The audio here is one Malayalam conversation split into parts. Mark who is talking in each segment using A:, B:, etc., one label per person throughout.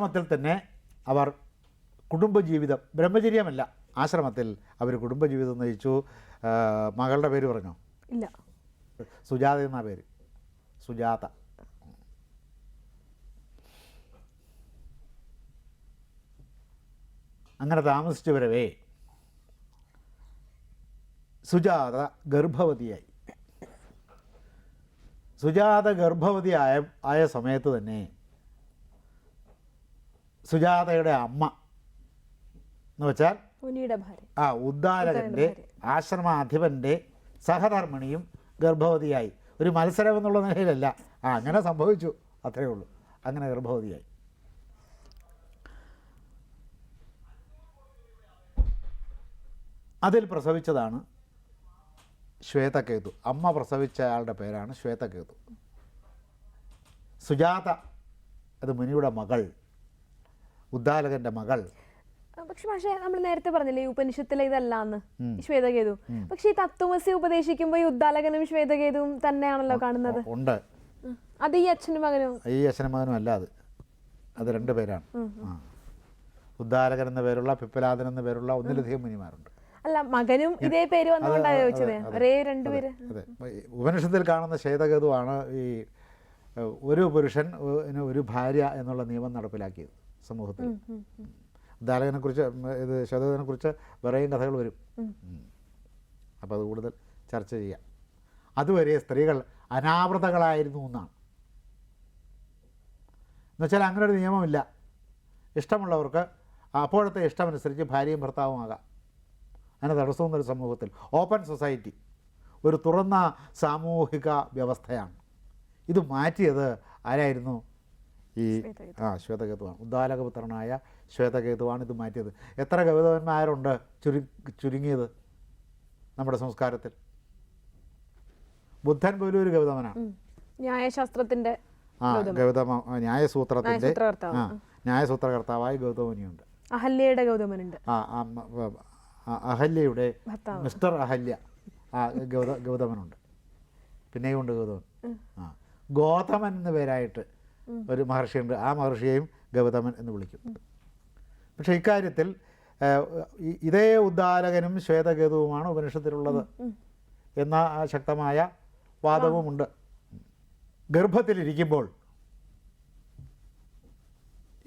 A: ആശ്രമത്തിൽ തന്നെ അവർ കുടുംബജീവിതം ബ്രഹ്മചര്യമല്ല ആശ്രമത്തിൽ അവർ കുടുംബജീവിതം നയിച്ചു. മകളുടെ പേര് പറഞ്ഞോ?
B: ഇല്ല.
A: സുജാത എന്നാ പേര്? സുജാത. അങ്ങനെ താമസിച്ചു വരവേ സുജാത ഗർഭവതിയായി. സുജാത ഗർഭവതി ആയ ആയ സമയത്ത് തന്നെ സുജാതയുടെ അമ്മ. എന്ന് വെച്ചാൽ
B: മുനിയുടെ ഭാര്യ.
A: ആ ഉദ്ദാലകന്റെ ആശ്രമാധിപന്റെ സഹധർമ്മിണിയും ഗർഭവതിയായി. ഒരു മത്സരം എന്നുള്ള നിലയിലല്ല. ആ അങ്ങനെ സംഭവിച്ചു. അത്രയേ ഉള്ളൂ. അങ്ങനെ ഗർഭവതിയായി. അതിൽ പ്രസവിച്ചതാണ് ശ്വേതകേതു. അമ്മ പ്രസവിച്ച ആളുടെ പേരാണ് ശ്വേതകേതു. സുജാത അത് മുനിയുടെ മകൾ. ഉദ്ദാലകന്റെ മകൾ.
B: പക്ഷെ പക്ഷേ നമ്മൾ നേരത്തെ പറഞ്ഞില്ലേ ഉപനിഷത്തിലെ ഇതല്ലാന്ന് ശ്വേതകേതു. പക്ഷെ ഈ തത്വമസി ഉപദേശിക്കുമ്പോ ഈ ഉദ്ദാലകനും ശ്വേതകേതുവും തന്നെയാണല്ലോ കാണുന്നത്.
A: ഉണ്ട്.
B: അത് ഈ അച്ഛനും മകനും?
A: ഈ അച്ഛനും മകനും അല്ല അത്. അത് രണ്ട് പേരാണ്. ഉദ്ദാലകൻ എന്ന പേരുള്ള പിപ്പലാദൻ എന്ന പേരുള്ള ഒന്നിലധികം മുനിമാരുണ്ട്.
B: അല്ല മകനും ഇതേ പേര് വന്നുകൊണ്ടാണ് ചോദിച്ചത്. ഒരേ രണ്ടുപേര്
A: അതെ ഉപനിഷത്തിൽ കാണുന്ന ശ്വേതകേതുവാണ് ഈ ഒരു പുരുഷൻ ഒരു ഭാര്യ എന്നുള്ള നിയമം നടപ്പിലാക്കിയത്. സമൂഹത്തിൽ. ദാലകനെ കുറിച്ച് ഇത് ശ്വേതകനെ കുറിച്ച് വേറെയും കഥകൾ വരും. അപ്പോൾ അത് കൂടുതൽ ചർച്ച ചെയ്യാം. അതുവരെ സ്ത്രീകൾ അനാവൃതകളായിരുന്നു എന്നാണ്. എന്നുവെച്ചാൽ അങ്ങനെ ഒരു നിയമമില്ല. ഇഷ്ടമുള്ളവർക്ക് അപ്പോഴത്തെ ഇഷ്ടമനുസരിച്ച് ഭാര്യയും ഭർത്താവും ആകാം അങ്ങനെ തടസ്സം ഒരു സമൂഹത്തിൽ. ഓപ്പൺ സൊസൈറ്റി ഒരു തുറന്ന സാമൂഹിക വ്യവസ്ഥയാണ്. ഇത് മാറ്റിയത് ആരായിരുന്നു? ഈ ആ ശ്വേതകേതുവാണ്. ഉദ്ദാലകപുത്രനായ ശ്വേതകേതുവാണ് ഇത് മാറ്റിയത്. എത്ര കവിതവന്മാരുണ്ട് ചുരു ചുരുങ്ങിയത് നമ്മുടെ സംസ്കാരത്തിൽ? ബുദ്ധൻ പോലും ഒരു കവിതവനാണ്
B: ഉം. ന്യായശാസ്ത്രത്തിന്റെ
A: ആ ഗൗതമ ന്യായസൂത്രത്തിന്റെ
B: ന്യായസൂത്രത്തിന്റെ.
A: ആ ന്യായസൂത്രകർത്താവായ ഗൗതമനിയുണ്ട്.
B: അഹല്യയുടെ ഗൗതമനുണ്ട്.
A: ആ, അഹല്യയുടെ മിസ്റ്റർ അഹല്യ ആ ഗൗത ഗൗതമനുണ്ട്. പിന്നെയും ഉണ്ട് ഗൗതമൻ. ആ ഗോതമൻ എന്ന പേരായിട്ട് ഒരു മഹർഷിയുണ്ട് ആ മഹർഷിയെയും ഗൗതമൻ എന്ന് വിളിക്കും. പക്ഷേ ഇക്കാര്യത്തിൽ ഇതേ ഉദ്ദാലകനും ശ്വേതകേതുവുമാണ് ഉപനിഷത്തിലുള്ളത് എന്ന ആ ശക്തമായ വാദവുമുണ്ട് ഗർഭത്തിലിരിക്കുമ്പോൾ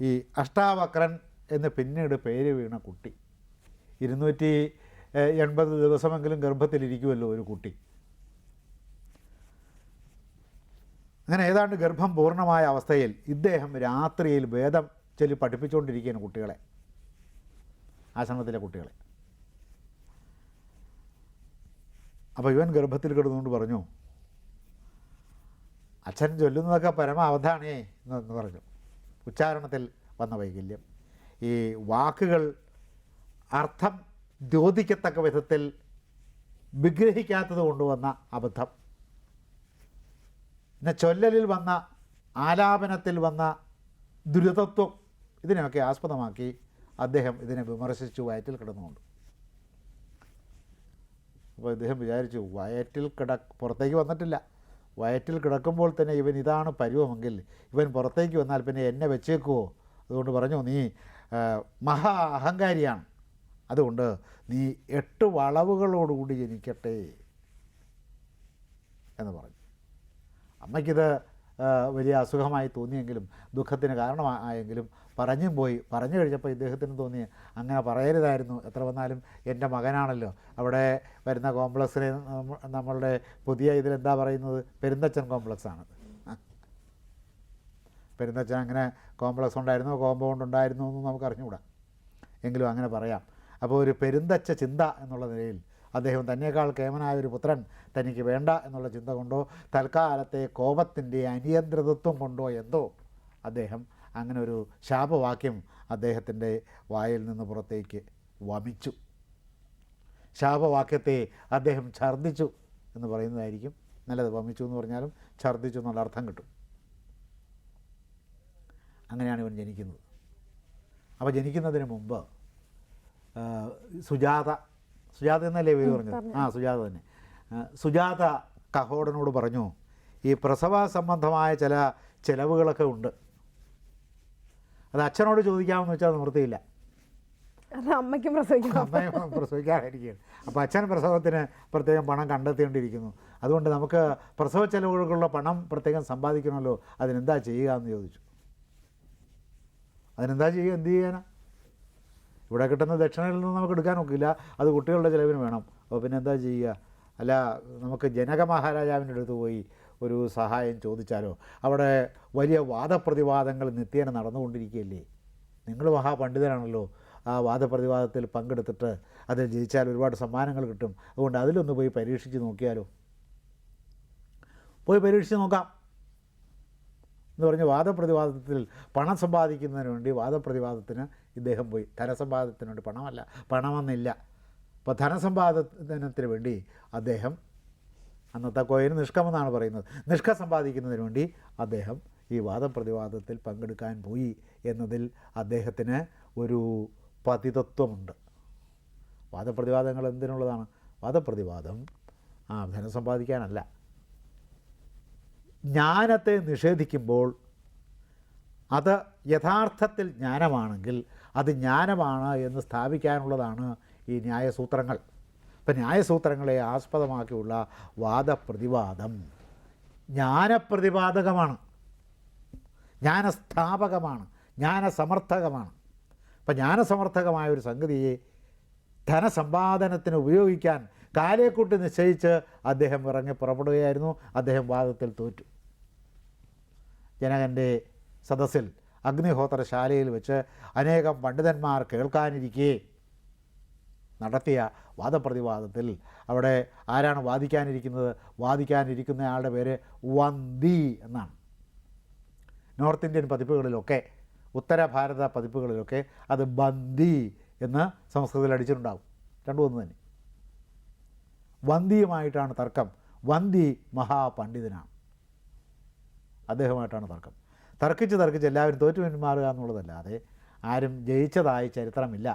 A: ഈ അഷ്ടാവക്രൻ എന്ന് പിന്നീട് പേര് വീണ കുട്ടി ഇരുന്നൂറ്റി എൺപത് ദിവസമെങ്കിലും ഗർഭത്തിലിരിക്കുമല്ലോ ഒരു കുട്ടി. അങ്ങനെ ഏതാണ്ട് ഗർഭം പൂർണമായ അവസ്ഥയിൽ ഇദ്ദേഹം രാത്രിയിൽ വേദം ചൊല്ലി പഠിപ്പിച്ചുകൊണ്ടിരിക്കുകയാണ് കുട്ടികളെ. ആശ്രമത്തിലെ കുട്ടികളെ. അപ്പോൾ ഇവൻ ഗർഭത്തിൽ കിടന്നുകൊണ്ട് പറഞ്ഞു അച്ഛൻ ചൊല്ലുന്നതൊക്കെ പരമ അവധാനേ എന്ന് പറഞ്ഞു. ഉച്ചാരണത്തിൽ വന്ന വൈകല്യം. ഈ വാക്കുകൾ അർത്ഥം ദ്യോതിക്കത്തക്ക വിധത്തിൽ വിഗ്രഹിക്കാത്തത് കൊണ്ടുവന്ന അബദ്ധം. പിന്നെ ചൊല്ലലിൽ വന്ന ആലാപനത്തിൽ വന്ന ദുരിതത്വം ഇതിനെയൊക്കെ ആസ്പദമാക്കി അദ്ദേഹം ഇതിനെ വിമർശിച്ചു വയറ്റിൽ കിടന്നുകൊണ്ട്. അപ്പോൾ ഇദ്ദേഹം വിചാരിച്ചു വയറ്റിൽ കിട പുറത്തേക്ക് വന്നിട്ടില്ല. വയറ്റിൽ കിടക്കുമ്പോൾ തന്നെ ഇവൻ ഇതാണ് പരുവമെങ്കിൽ ഇവൻ പുറത്തേക്ക് വന്നാൽ പിന്നെ എന്നെ വെച്ചേക്കുവോ? അതുകൊണ്ട് പറഞ്ഞു നീ മഹാ അഹങ്കാരിയാണ്. അതുകൊണ്ട് നീ എട്ട് വളവുകളോടുകൂടി ജനിക്കട്ടെ എന്ന് പറഞ്ഞു. അമ്മയ്ക്കിത് വലിയ അസുഖമായി തോന്നിയെങ്കിലും ദുഃഖത്തിന് കാരണമായെങ്കിലും പറഞ്ഞും പോയി. പറഞ്ഞു കഴിഞ്ഞപ്പോൾ ഇദ്ദേഹത്തിന് തോന്നി അങ്ങനെ പറയരുതായിരുന്നു. എത്ര വന്നാലും എന്റെ മകനാണല്ലോ. അവിടെ വരുന്ന കോംപ്ലക്സിനെ നമ്മളുടെ പുതിയ ഇതിലെന്താ പറയുന്നത്? പെരുന്തച്ചൻ കോംപ്ലക്സ് ആണത് പെരുന്തച്ചൻ അങ്ങനെ കോംപ്ലക്സ് ഉണ്ടായിരുന്നു? കോമ്പൗണ്ട് ഉണ്ടായിരുന്നു? എന്ന് നമുക്ക് അറിഞ്ഞുകൂടാ. എങ്കിലും അങ്ങനെ പറയാം. അപ്പോൾ ഒരു പെരുന്തച്ച ചിന്ത എന്നുള്ള നിലയിൽ അദ്ദേഹം തന്നെക്കാൾ കേമനായ ഒരു പുത്രൻ തനിക്ക് വേണ്ട എന്നുള്ള ചിന്ത കൊണ്ടോ തൽക്കാലത്തെ കോപത്തിന്റെ അനിയന്ത്രിതത്വം കൊണ്ടോ എന്തോ അദ്ദേഹം അങ്ങനെ ഒരു ശാപവാക്യം അദ്ദേഹത്തിന്റെ വായിൽ നിന്ന് പുറത്തേക്ക് വമിച്ചു. ശാപവാക്യത്തെ അദ്ദേഹം ഛർദ്ദിച്ചു എന്ന് പറയുന്നതായിരിക്കും. നല്ലത് വമിച്ചു എന്ന് പറഞ്ഞാലും ഛർദ്ദിച്ചു എന്നുള്ള അർത്ഥം കിട്ടും. അങ്ങനെയാണ് ഇവൻ ജനിക്കുന്നത്. അപ്പോൾ ജനിക്കുന്നതിന് മുമ്പ് സുജാത സുജാത എന്നല്ലേ പേര് പറഞ്ഞത്? ആ സുജാത തന്നെ. സുജാത കഹോടനോട് പറഞ്ഞു ഈ പ്രസവ സംബന്ധമായ ചില ചിലവുകളൊക്കെ ഉണ്ട്. അത് അച്ഛനോട് ചോദിക്കാമെന്ന് വെച്ചാൽ നിവൃത്തിയില്ല.
B: അത് അമ്മയ്ക്കും പ്രസവിക്കണം.
A: അമ്മയെ പ്രസവിക്കാതിരിക്കുകയാണ്. അപ്പോൾ അച്ഛൻ പ്രസവത്തിന് പ്രത്യേകം പണം കണ്ടെത്തേണ്ടിയിരിക്കുന്നു. അതുകൊണ്ട് നമുക്ക് പ്രസവ ചെലവുകൾക്കുള്ള പണം പ്രത്യേകം സമ്പാദിക്കണമല്ലോ. അതിനെന്താ ചെയ്യുക എന്ന് ചോദിച്ചു. അതിനെന്താ ചെയ്യുക? എന്ത് ചെയ്യാനാ? ഇവിടെ കിട്ടുന്ന ദക്ഷിണയിൽ നിന്ന് നമുക്ക് എടുക്കാൻ ഒക്കില്ല. അത് കുട്ടികളുടെ ചിലവിന് വേണം. അപ്പോൾ പിന്നെ എന്താ ചെയ്യുക? അല്ല നമുക്ക് ജനക മഹാരാജാവിന്റെ അടുത്ത് പോയി ഒരു സഹായം ചോദിച്ചാലോ? അവിടെ വലിയ വാദപ്രതിവാദങ്ങൾ നിത്യേന നടന്നുകൊണ്ടിരിക്കുകയല്ലേ? നിങ്ങൾ മഹാപണ്ഡിതനാണല്ലോ. ആ വാദപ്രതിവാദത്തിൽ പങ്കെടുത്തിട്ട് അതിൽ ജയിച്ചാൽ ഒരുപാട് സമ്മാനങ്ങൾ കിട്ടും. അതുകൊണ്ട് അതിലൊന്ന് പോയി പരീക്ഷിച്ച് നോക്കിയാലോ? പോയി പരീക്ഷിച്ച് നോക്കാം. എന്ന് പറഞ്ഞ് വാദപ്രതിവാദത്തിൽ പണം സമ്പാദിക്കുന്നതിന് വേണ്ടി വാദപ്രതിവാദത്തിന് ഇദ്ദേഹം പോയി. ധനസമ്പാദത്തിനുണ്ട് പണമല്ല പണമെന്നില്ല. അപ്പോൾ ധനസമ്പാദനത്തിന് വേണ്ടി അദ്ദേഹം അന്നത്തെ കോയിന് നിഷ്കമെന്നാണ് പറയുന്നത്. നിഷ്ക സമ്പാദിക്കുന്നതിന് വേണ്ടി അദ്ദേഹം ഈ വാദപ്രതിവാദത്തിൽ പങ്കെടുക്കാൻ പോയി എന്നതിൽ അദ്ദേഹത്തിന് ഒരു പതിതത്വമുണ്ട്. വാദപ്രതിവാദങ്ങൾ എന്തിനുള്ളതാണ്? വാദപ്രതിവാദം ആ ധനം സമ്പാദിക്കാനല്ല ജ്ഞാനത്തെ നിഷേധിക്കുമ്പോൾ അത് യഥാർത്ഥത്തിൽ ജ്ഞാനമാണെങ്കിൽ അത് ജ്ഞാനമാണ് എന്ന് സ്ഥാപിക്കാനുള്ളതാണ് ഈ ന്യായസൂത്രങ്ങൾ. ഇപ്പം ന്യായസൂത്രങ്ങളെ ആസ്പദമാക്കിയുള്ള വാദപ്രതിവാദം ജ്ഞാനപ്രതിപാദകമാണ് ജ്ഞാനസ്ഥാപകമാണ്. ജ്ഞാനസമർത്ഥകമാണ്. അപ്പം ജ്ഞാനസമർത്ഥകമായ ഒരു സംഗതിയെ ധനസമ്പാദനത്തിന് ഉപയോഗിക്കാൻ കാലേക്കൂട്ടി നിശ്ചയിച്ച് അദ്ദേഹം ഇറങ്ങി പുറപ്പെടുകയായിരുന്നു. അദ്ദേഹം വാദത്തിൽ തോറ്റു. ജനകന്റെ സദസ്സിൽ അഗ്നിഹോത്രശാലയിൽ വെച്ച് അനേകം പണ്ഡിതന്മാർ കേൾക്കാനിരിക്കെ നടത്തിയ വാദപ്രതിവാദത്തിൽ അവിടെ ആരാണ് വാദിക്കാനിരിക്കുന്നത്? വാദിക്കാനിരിക്കുന്നയാളുടെ പേര് വന്ദി എന്നാണ്. നോർത്ത് ഇന്ത്യൻ പതിപ്പുകളിലൊക്കെ ഉത്തര ഭാരത പതിപ്പുകളിലൊക്കെ അത് ബന്ദി എന്ന് സംസ്കൃതത്തിൽ അടിച്ചിട്ടുണ്ടാവും. രണ്ടു ഒന്ന് തന്നെ. വന്ദിയുമായിട്ടാണ് തർക്കം. വന്തി മഹാപണ്ഡിതനാണ്. അദ്ദേഹമായിട്ടാണ് തർക്കം. തർക്കിച്ച് തർക്കിച്ച് എല്ലാവരും തോറ്റു പിന്മാറുക എന്നുള്ളതല്ലാതെ ആരും ജയിച്ചതായി ചരിത്രമില്ല.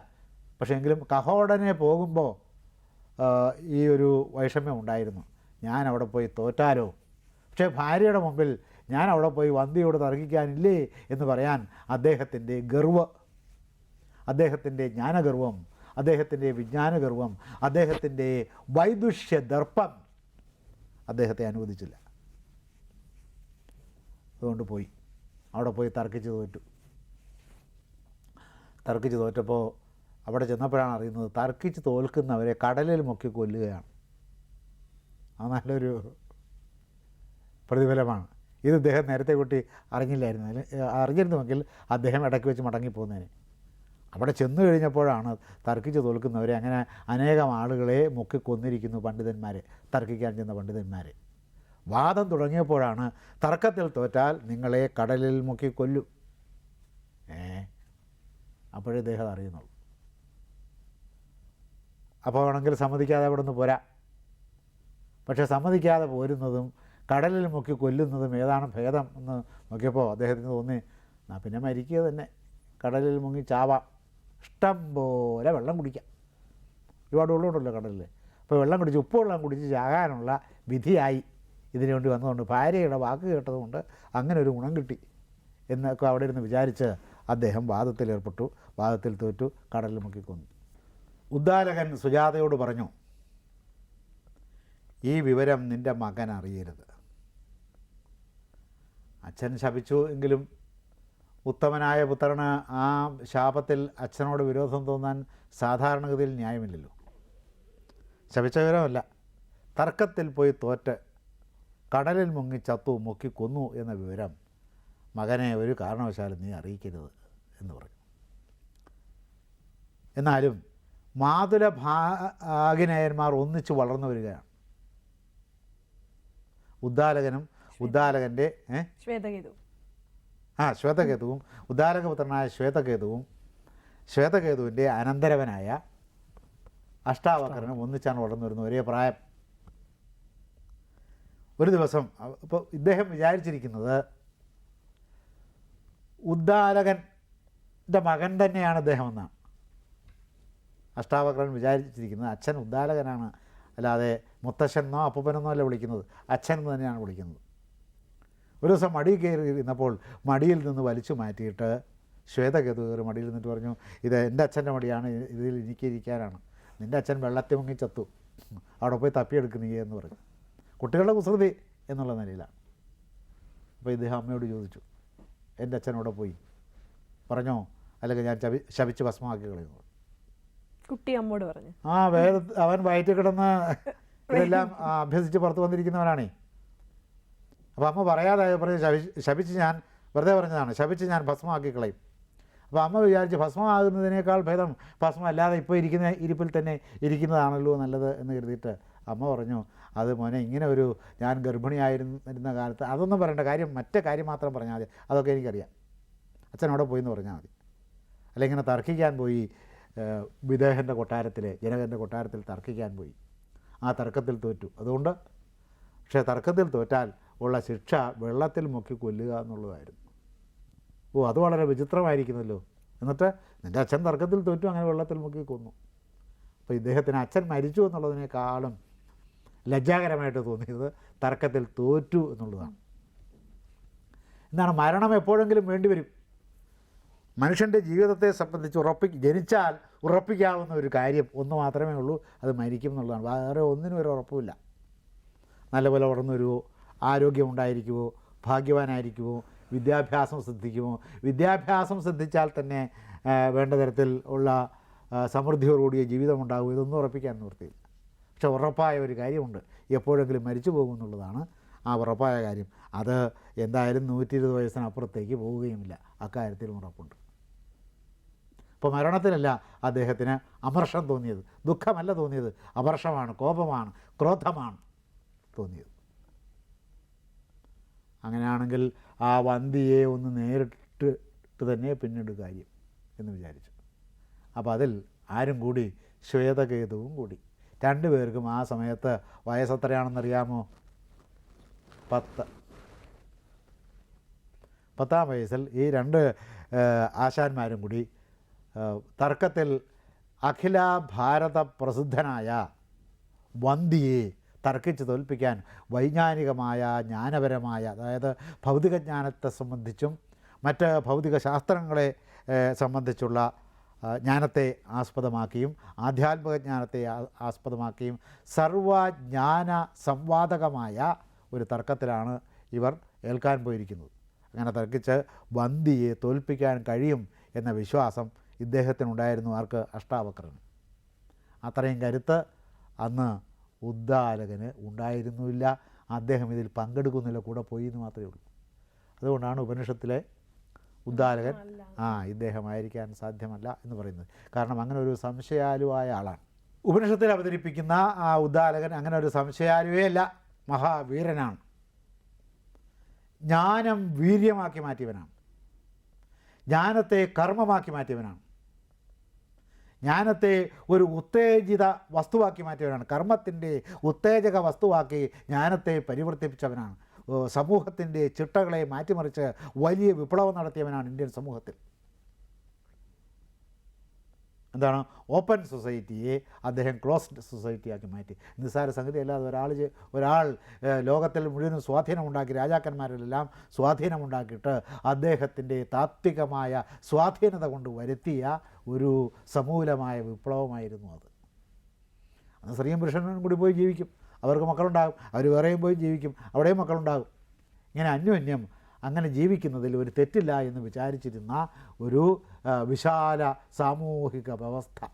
A: പക്ഷേ എങ്കിലും കഹോടനെ പോകുമ്പോൾ ഈ ഒരു വൈഷമ്യം ഉണ്ടായിരുന്നു. ഞാൻ അവിടെ പോയി തോറ്റാലോ? പക്ഷേ ഭാര്യയുടെ മുമ്പിൽ ഞാൻ അവിടെ പോയി വന്തിയോട് തർക്കിക്കാനില്ലേ എന്ന് പറയാൻ അദ്ദേഹത്തിന്റെ ഗർവ് അദ്ദേഹത്തിന്റെ ജ്ഞാനഗർവം അദ്ദേഹത്തിന്റെ വിജ്ഞാനഗർവം അദ്ദേഹത്തിന്റെ വൈദുഷ്യ ദർപ്പം അദ്ദേഹത്തെ അനുവദിച്ചില്ല. അതുകൊണ്ട് പോയി. അവിടെ പോയി തർക്കിച്ച് തോറ്റു. തർക്കിച്ച് തോറ്റപ്പോൾ അവിടെ ചെന്നപ്പോഴാണ് അറിയുന്നത് തർക്കിച്ച് തോൽക്കുന്നവരെ കടലിൽ മുക്കി കൊല്ലുകയാണ്. അത് നല്ലൊരു പ്രതിഫലമാണ്. ഇത് ഇദ്ദേഹം നേരത്തെ കൂട്ടി അറിഞ്ഞില്ലായിരുന്നു. അറിഞ്ഞിരുന്നുവെങ്കിൽ അദ്ദേഹം ഇടയ്ക്ക് വെച്ച് മടങ്ങിപ്പോകുന്നതിന് അവിടെ ചെന്നു കഴിഞ്ഞപ്പോഴാണ് തർക്കിച്ച് തോൽക്കുന്നവരെ അങ്ങനെ അനേകം ആളുകളെ മുക്കി കൊന്നിരിക്കുന്നു പണ്ഡിതന്മാരെ തർക്കിക്കാൻ ചെന്ന പണ്ഡിതന്മാരെ. വാദം തുടങ്ങിയപ്പോഴാണ് തർക്കത്തിൽ തോറ്റാൽ നിങ്ങളെ കടലിൽ മുക്കി കൊല്ലും ഏ? അപ്പോഴേ ഇദ്ദേഹം അറിയുന്നുള്ളൂ. അപ്പോൾ വേണമെങ്കിൽ സമ്മതിക്കാതെ അവിടെ നിന്ന് പോരാ. പക്ഷേ സമ്മതിക്കാതെ പോരുന്നതും കടലിൽ മുക്കി കൊല്ലുന്നതും ഏതാണ് ഭേദം എന്ന് നോക്കിയപ്പോൾ അദ്ദേഹത്തിന് തോന്നി എന്നാൽ പിന്നെ മരിക്കുക തന്നെ. കടലിൽ മുങ്ങി ചാവാം. ഇഷ്ടം പോലെ വെള്ളം കുടിക്കാം. ഒരുപാട് വെള്ളമുണ്ടല്ലോ കടലിൽ അപ്പോൾ വെള്ളം കുടിച്ച് ഉപ്പ് വെള്ളം കുടിച്ച് ചാകാനുള്ള വിധിയായി. ഇതിനു വേണ്ടി വന്നതുകൊണ്ട് ഭാര്യയുടെ വാക്ക് കേട്ടതുകൊണ്ട് അങ്ങനെ ഒരു ഗുണം കിട്ടി എന്നൊക്കെ അവിടെ ഇരുന്ന് വിചാരിച്ച് അദ്ദേഹം വാദത്തിലേർപ്പെട്ടു വാദത്തിൽ തോറ്റു കടലിൽ മുക്കിക്കൊന്നു ഉദ്ദാലകൻ സുജാതയോട് പറഞ്ഞു ഈ വിവരം നിന്റെ മകൻ അറിയരുത്. അച്ഛൻ ശപിച്ചു എങ്കിലും ഉത്തമനായ പുത്രന് ആ ശാപത്തിൽ അച്ഛനോട് വിരോധം തോന്നാൻ സാധാരണഗതിയിൽ ന്യായമില്ലല്ലോ. ശപിച്ച വിവരമല്ല. തർക്കത്തിൽ പോയി തോറ്റ് കടലിൽ മുങ്ങി ചത്തു മുക്കി കൊന്നു എന്ന വിവരം മകനെ ഒരു കാരണവശാലും നീ അറിയിക്കരുത് എന്ന് പറഞ്ഞു. എന്നാലും മാതുല ഭാഗിനേയന്മാർ ഒന്നിച്ച് വളർന്നു വരികയാണ്. ഉദ്ദാലകനും ഉദ്ദാലകന്റെ
B: ശ്വേതകേതു
A: ആ ശ്വേതകേതുവും ഉദ്ദാലകപുത്രനായ ശ്വേതകേതുവും ശ്വേതകേതുവിന്റെ അനന്തരവനായ അഷ്ടാവക്രനും ഒന്നിച്ചാണ് വളർന്നു വരുന്നത്. ഒരേ പ്രായം. ഒരു ദിവസം ഇപ്പോൾ ഇദ്ദേഹം വിചാരിച്ചിരിക്കുന്നത് ഉദ്ദാലകന്റെ മകൻ തന്നെയാണ് അദ്ദേഹം എന്നാണ് അഷ്ടാവക്രൻ വിചാരിച്ചിരിക്കുന്നത് അച്ഛൻ ഉദ്ദാലകനാണ്. അല്ലാതെ മുത്തശ്ശനെന്നോ അപ്പൂപ്പനെന്നോ അല്ല വിളിക്കുന്നത്. അച്ഛൻ എന്ന് തന്നെയാണ് വിളിക്കുന്നത്. ഒരു ദിവസം മടി കയറി ഇരുന്നപ്പോൾ മടിയിൽ നിന്ന് വലിച്ചു മാറ്റിയിട്ട് ശ്വേതകേതു കയറി മടിയിൽ നിന്നിട്ട് പറഞ്ഞു ഇത് എന്റെ അച്ഛന്റെ മടിയാണ് ഇതിൽ എനിക്ക് ഇരിക്കാനാണ് നിന്റെ അച്ഛൻ വെള്ളത്തിൽ മുങ്ങി ചത്തു. അവിടെ പോയി തപ്പിയെടുക്ക് നീ എന്ന് പറഞ്ഞു. കുട്ടികളുടെ കുസൃതി എന്നുള്ള നിലയിലാണ്. അപ്പോൾ ഇദ്ദേഹം അമ്മയോട് ചോദിച്ചു എന്റെ അച്ഛനോടെ പോയി? പറഞ്ഞോ? അല്ലെങ്കിൽ ഞാൻ ചവി ശപിച്ച് ഭസ്മമാക്കി കളയുന്നു
B: കുട്ടി അമ്മോട് പറഞ്ഞു.
A: ആ വേദ അവൻ വയറ്റിൽ കിടന്ന് ഇതെല്ലാം അഭ്യസിച്ച് പുറത്ത് വന്നിരിക്കുന്നവനാണേ. അപ്പോൾ അമ്മ പറയാതായ? പറഞ്ഞ് ശപി ശപിച്ച് ഞാൻ വെറുതെ പറഞ്ഞതാണ്. ശപിച്ച് ഞാൻ ഭസ്മമാക്കി കളയും. അപ്പോൾ അമ്മ വിചാരിച്ച് ഭസ്മമാകുന്നതിനേക്കാൾ ഭേദം ഭസ്മം അല്ലാതെ ഇപ്പോൾ ഇരിക്കുന്ന ഇരിപ്പിൽ തന്നെ ഇരിക്കുന്നതാണല്ലോ നല്ലത് എന്ന് കരുതിയിട്ട് അമ്മ പറഞ്ഞു അത് മോനെ ഇങ്ങനെ ഒരു ഞാൻ ഗർഭിണിയായിരുന്നിരുന്ന കാലത്ത് അതൊന്നും പറയേണ്ട. കാര്യം മറ്റേ കാര്യം മാത്രം പറഞ്ഞാൽ മതി. അതൊക്കെ എനിക്കറിയാം. അച്ഛൻ അവിടെ പോയി എന്ന് പറഞ്ഞാൽ മതി. അല്ല ഇങ്ങനെ തർക്കിക്കാൻ പോയി വിദേഹന്റെ കൊട്ടാരത്തിൽ ജനകന്റെ കൊട്ടാരത്തിൽ തർക്കിക്കാൻ പോയി. ആ തർക്കത്തിൽ തോറ്റു. അതുകൊണ്ട് പക്ഷേ തർക്കത്തിൽ തോറ്റാൽ ഉള്ള ശിക്ഷ വെള്ളത്തിൽ മുക്കി കൊല്ലുക എന്നുള്ളതായിരുന്നു. ഓ അത് വളരെ വിചിത്രമായിരിക്കുന്നല്ലോ. എന്നിട്ട് നിന്റെ അച്ഛൻ തർക്കത്തിൽ തോറ്റു അങ്ങനെ വെള്ളത്തിൽ മുക്കി കൊന്നു. അപ്പോൾ ഇദ്ദേഹത്തിന് അച്ഛൻ മരിച്ചു എന്നുള്ളതിനേക്കാളും ലജ്ജാകരമായിട്ട് തോന്നിയത് തർക്കത്തിൽ തോറ്റു എന്നുള്ളതാണ്. എന്താണ് മരണം എപ്പോഴെങ്കിലും വേണ്ടിവരും? മനുഷ്യന്റെ ജീവിതത്തെ സംബന്ധിച്ച് ഉറപ്പി ജനിച്ചാൽ ഉറപ്പിക്കാവുന്ന ഒരു കാര്യം ഒന്ന് മാത്രമേ ഉള്ളൂ അത് മരിക്കും എന്നുള്ളതാണ്. വേറെ ഒന്നിനും ഒരു ഉറപ്പുമില്ല. നല്ലപോലെ വളർന്നു വരുമോ ആരോഗ്യം ഉണ്ടായിരിക്കുമോ ഭാഗ്യവാനായിരിക്കുമോ വിദ്യാഭ്യാസം ശ്രദ്ധിക്കുമോ വിദ്യാഭ്യാസം ശ്രദ്ധിച്ചാൽ തന്നെ വേണ്ട തരത്തിൽ ഉള്ള സമൃദ്ധിയോടുകൂടിയ ജീവിതമുണ്ടാകും ഇതൊന്നും ഉറപ്പിക്കാൻ നിവൃത്തിയില്ല. പക്ഷെ ഉറപ്പായ ഒരു കാര്യമുണ്ട്. എപ്പോഴെങ്കിലും മരിച്ചു പോകും എന്നുള്ളതാണ് ആ ഉറപ്പായ കാര്യം. അത് എന്തായാലും നൂറ്റി ഇരുപത് വയസ്സിനപ്പുറത്തേക്ക് പോവുകയുമില്ല. അക്കാര്യത്തിലും ഉറപ്പുണ്ട്. ഇപ്പോൾ മരണത്തിലല്ല അദ്ദേഹത്തിന് അമർഷം തോന്നിയത്. ദുഃഖമല്ല തോന്നിയത്. അമർഷമാണ് കോപമാണ് ക്രോധമാണ് തോന്നിയത്. അങ്ങനെയാണെങ്കിൽ ആ വന്തിയെ ഒന്ന് നേരിട്ട് തന്നെ പിന്നീട് കാര്യം എന്ന് വിചാരിച്ചു. അപ്പോൾ അതിൽ ആരും കൂടി ശ്വേതകേതുവും കൂടി. രണ്ടുപേർക്കും ആ സമയത്ത് വയസ്സെത്രയാണെന്നറിയാമോ? പത്ത്. പത്താം വയസ്സിൽ ഈ രണ്ട് ആശാന്മാരും കൂടി തർക്കത്തിൽ അഖില ഭാരത പ്രസിദ്ധനായ വന്തിയെ തർക്കിച്ച് തോൽപ്പിക്കാൻ വൈജ്ഞാനികമായ ജ്ഞാനപരമായ അതായത് ഭൗതികജ്ഞാനത്തെ സംബന്ധിച്ചും മറ്റ് ഭൗതിക ശാസ്ത്രങ്ങളെ സംബന്ധിച്ചുള്ള ജ്ഞാനത്തെ ആസ്പദമാക്കിയും ആധ്യാത്മിക ജ്ഞാനത്തെ ആസ്പദമാക്കിയും സർവജ്ഞാന സംവാദകമായ ഒരു തർക്കത്തിലാണ് ഇവർ ഏൽക്കാൻ പോയിരിക്കുന്നത്. അങ്ങനെ തർക്കിച്ച് ബന്ദിയെ തോൽപ്പിക്കാൻ കഴിയും എന്ന വിശ്വാസം ഇദ്ദേഹത്തിനുണ്ടായിരുന്നു ആർക്ക്? അഷ്ടാവക്രന്. അത്രയും കരുത്ത് അന്ന് ഉദ്ദാലകന് ഉണ്ടായിരുന്നില്ല അദ്ദേഹം ഇതിൽ പങ്കെടുക്കുന്നില്ല കൂടെ പോയി എന്ന് മാത്രമേ ഉള്ളൂ. അതുകൊണ്ടാണ് ഉപനിഷത്തിലെ ഉദ്ദാലകൻ ആ ഇദ്ദേഹമായിരിക്കാൻ സാധ്യമല്ല എന്ന് പറയുന്നത്. കാരണം അങ്ങനെ ഒരു സംശയാലുവായ ആളാണ്. ഉപനിഷത്തിൽ അവതരിപ്പിക്കുന്ന ആ ഉദ്ധാരകൻ അങ്ങനെ ഒരു സംശയാലുവേ അല്ല. മഹാവീരനാണ്. ജ്ഞാനം വീര്യമാക്കി മാറ്റിയവനാണ്. ജ്ഞാനത്തെ കർമ്മമാക്കി മാറ്റിയവനാണ്. ജ്ഞാനത്തെ ഒരു ഉത്തേജിത വസ്തുവാക്കി മാറ്റിയവനാണ്. കർമ്മത്തിന്റെ ഉത്തേജക വസ്തുവാക്കി ജ്ഞാനത്തെ പരിവർത്തിപ്പിച്ചവനാണ്. സമൂഹത്തിന്റെ ചിട്ടകളെ മാറ്റിമറിച്ച് വലിയ വിപ്ലവം നടത്തിയവനാണ് ഇന്ത്യൻ സമൂഹത്തിൽ. എന്താണ്? ഓപ്പൺ സൊസൈറ്റിയെ അദ്ദേഹം ക്ലോസ്ഡ് സൊസൈറ്റിയാക്കി മാറ്റി. നിസ്സാര സംഗതി അല്ലാതെ ഒരാൾ ഒരാൾ ലോകത്തിൽ മുഴുവനും സ്വാധീനമുണ്ടാക്കി രാജാക്കന്മാരിലെല്ലാം സ്വാധീനമുണ്ടാക്കിയിട്ട് അദ്ദേഹത്തിന്റെ താത്വികമായ സ്വാധീനത കൊണ്ട് വരുത്തിയ ഒരു സമൂലമായ വിപ്ലവമായിരുന്നു അത്. അന്ന് സ്ത്രീയും പുരുഷനും കൂടി പോയി ജീവിക്കും. അവർക്ക് മക്കളുണ്ടാകും. അവർ വേറെയും പോയി ജീവിക്കും. അവിടെയും മക്കളുണ്ടാകും. ഇങ്ങനെ അന്യോന്യം അങ്ങനെ ജീവിക്കുന്നതിൽ ഒരു തെറ്റില്ല എന്ന് വിചാരിച്ചിരുന്ന ഒരു വിശാല സാമൂഹിക വ്യവസ്ഥ.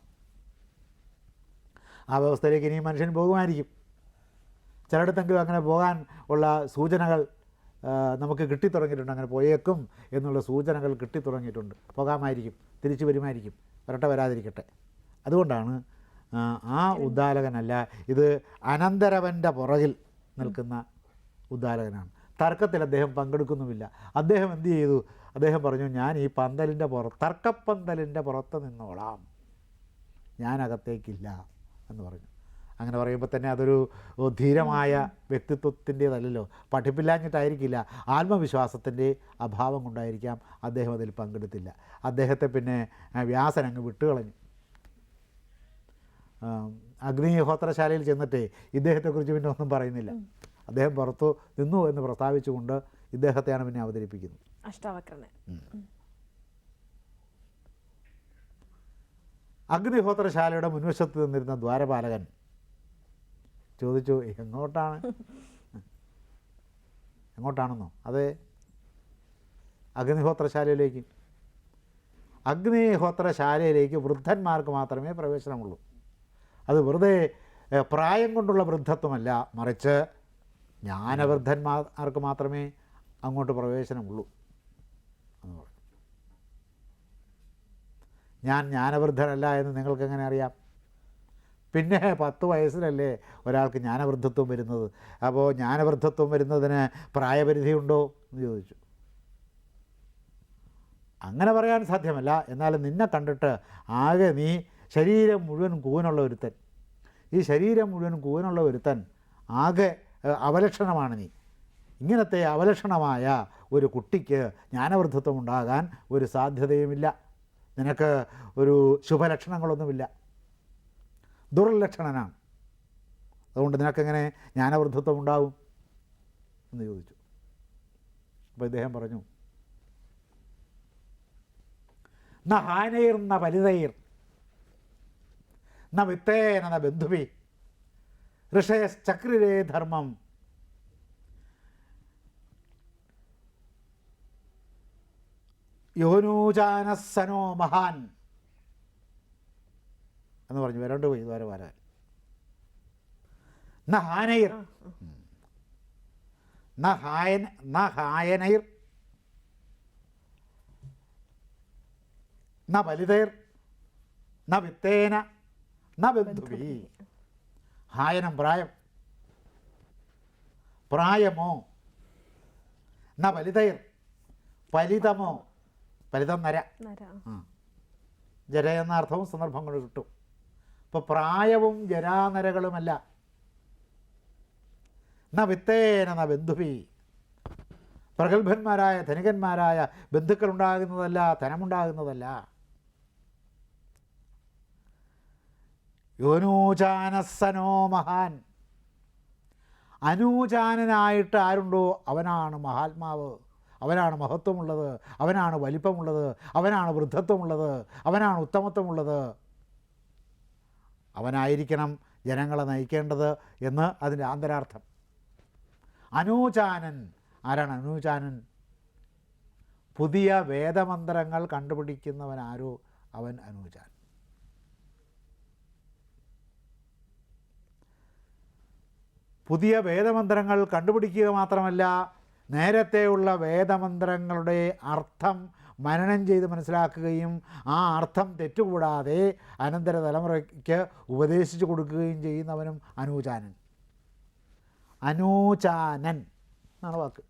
A: ആ വ്യവസ്ഥയിലേക്ക് ഇനിയും മനുഷ്യൻ പോകുമായിരിക്കും. ചിലയിടത്തെങ്കിലും അങ്ങനെ പോകാൻ ഉള്ള സൂചനകൾ നമുക്ക് കിട്ടിത്തുടങ്ങിയിട്ടുണ്ട്. അങ്ങനെ പോയേക്കും എന്നുള്ള സൂചനകൾ കിട്ടിത്തുടങ്ങിയിട്ടുണ്ട്. പോകാമായിരിക്കും. തിരിച്ചു വരുമായിരിക്കും. വരട്ടെ വരാതിരിക്കട്ടെ. അതുകൊണ്ടാണ് ആ, ഉദ്ദാലകനല്ല ഇത് അനന്തരവന്റെ പുറകിൽ നിൽക്കുന്ന ഉദ്ദാലകനാണ് തർക്കത്തിൽ അദ്ദേഹം പങ്കെടുക്കുന്നുമില്ല. അദ്ദേഹം എന്ത് ചെയ്തു? അദ്ദേഹം പറഞ്ഞു ഞാൻ ഈ പന്തലിന്റെ പുറത്ത് തർക്കപ്പന്തലിന്റെ പുറത്ത് നിന്നോളാം. ഞാൻ അകത്തേക്കില്ല എന്ന് പറഞ്ഞു. അങ്ങനെ പറയുമ്പോൾ തന്നെ അതൊരു ധീരമായ വ്യക്തിത്വത്തിന്റേതല്ലല്ലോ. പഠിപ്പില്ലാഞ്ഞിട്ടായിരിക്കില്ല. ആത്മവിശ്വാസത്തിന്റെ അഭാവം കൊണ്ടായിരിക്കാം അദ്ദേഹം അതിൽ പങ്കെടുത്തില്ല. അദ്ദേഹത്തെ പിന്നെ വ്യാസൻ അങ്ങ് വിട്ടുകളഞ്ഞു. അഗ്നിഹോത്രശാലയിൽ ചെന്നിട്ട് ഇദ്ദേഹത്തെക്കുറിച്ച് പിന്നെ ഒന്നും പറയുന്നില്ല. അദ്ദേഹം പുറത്തു നിന്നു എന്ന് പ്രസ്താവിച്ചുകൊണ്ട് ഇദ്ദേഹത്തെയാണ് പിന്നെ അവതരിപ്പിക്കുന്നത്.
B: അഷ്ടാവക്രനെ
A: അഗ്നിഹോത്രശാലയുടെ മുൻവശത്ത് നിന്നിരുന്ന ദ്വാരപാലകൻ ചോദിച്ചു എങ്ങോട്ടാണ്? എങ്ങോട്ടാണെന്നോ? അതെ അഗ്നിഹോത്രശാലയിലേക്ക് അഗ്നിഹോത്രശാലയിലേക്ക് വൃദ്ധന്മാർക്ക് മാത്രമേ പ്രവേശനമുള്ളൂ. അത് വെറുതെ പ്രായം കൊണ്ടുള്ള വൃദ്ധത്വമല്ല. മറിച്ച് ജ്ഞാനവൃദ്ധന്മാർക്ക് മാത്രമേ അങ്ങോട്ട് പ്രവേശനമുള്ളൂ എന്ന് ഞാൻ ജ്ഞാനവൃദ്ധനല്ല എന്ന് നിങ്ങൾക്ക് എങ്ങനെ അറിയാം? പിന്നെ പത്ത് വയസ്സിലല്ലേ ഒരാൾക്ക് ജ്ഞാനവൃദ്ധത്വം വരുന്നത്? അപ്പോൾ ജ്ഞാനവൃദ്ധത്വം വരുന്നതിന് പ്രായപരിധിയുണ്ടോ എന്ന് ചോദിച്ചു. അങ്ങനെ പറയാൻ സാധ്യമല്ല. എന്നാലും നിന്നെ കണ്ടിട്ട് ആകെ നീ ശരീരം മുഴുവൻ കൂവനുള്ള ഒരുത്തൻ. ഈ ശരീരം മുഴുവൻ കൂവനുള്ള ഒരുത്തൻ ആകെ അവലക്ഷണമാണ് നീ. ഇങ്ങനത്തെ അവലക്ഷണമായ ഒരു കുട്ടിക്ക് ജ്ഞാനവൃദ്ധത്വം ഉണ്ടാകാൻ ഒരു സാധ്യതയുമില്ല. നിനക്ക് ഒരു ശുഭലക്ഷണങ്ങളൊന്നുമില്ല. ദുർലക്ഷണനാണ്. അതുകൊണ്ട് നിനക്കെങ്ങനെ ജ്ഞാനവൃദ്ധത്വം ഉണ്ടാവും എന്ന് ചോദിച്ചു. അപ്പോൾ ഇദ്ദേഹം പറഞ്ഞു ന ഹാനൈർ ന വലിതൈർ ന വിത്തേന ബന്ധുവി ഋഷയശ്ചക്രിരേ ധർമ്മം. യോനൂജാനസ്സനോ മഹാൻ. എന്ന് പറഞ്ഞു വരണ്ട് പോയി ഇതുവരെ വരാൻ. ന ഹാനയിർ ന ഹായൻ ന ഹായനൈർ. ന ബലിതൈർ. ന വിത്തേന. ന ബന്ധുവി? ഹായനം പ്രായം. പ്രായമോ? ന വലിതയർ. ഫലിതമോ? ഫലിതം നര.
B: നര.
A: ജര എന്ന അർത്ഥവും സന്ദർഭം കൊണ്ട് കിട്ടും. അപ്പോൾ പ്രായവും ജരാനരകളുമല്ല. ന വിത്തേന ന ബന്ധുവി. പ്രഗത്ഭന്മാരായ ധനികന്മാരായ ബന്ധുക്കളുണ്ടാകുന്നതല്ല ധനമുണ്ടാകുന്നതല്ല. യോനൂചാനസ്സനോ മഹാൻ. അനൂജാനനായിട്ട് ആരുണ്ടോ? അവനാണ് മഹാത്മാവ്. അവനാണ് മഹത്വമുള്ളത്. അവനാണ് വലിപ്പമുള്ളത്. അവനാണ് വൃദ്ധത്വമുള്ളത്. അവനാണ് ഉത്തമത്വമുള്ളത്. അവനായിരിക്കണം ജനങ്ങളെ നയിക്കേണ്ടത് എന്ന് അതിന്റെ ആന്തരാർത്ഥം അനൂചാനൻ ആരാണ് അനൂചാനൻ പുതിയ വേദമന്ത്രങ്ങൾ കണ്ടുപിടിക്കുന്നവനാരോ? അവൻ അനൂചാൻ പുതിയ വേദമന്ത്രങ്ങൾ കണ്ടുപിടിക്കുക മാത്രമല്ല നേരത്തെയുള്ള വേദമന്ത്രങ്ങളുടെ അർത്ഥം മനനം ചെയ്ത് മനസ്സിലാക്കുകയും ആ അർത്ഥം തെറ്റുകൂടാതെ അനന്തര തലമുറയ്ക്ക് ഉപദേശിച്ചു കൊടുക്കുകയും ചെയ്യുന്നവനും അനൂചാനൻ അനൂചാനൻ എന്നാണ് വാക്ക്.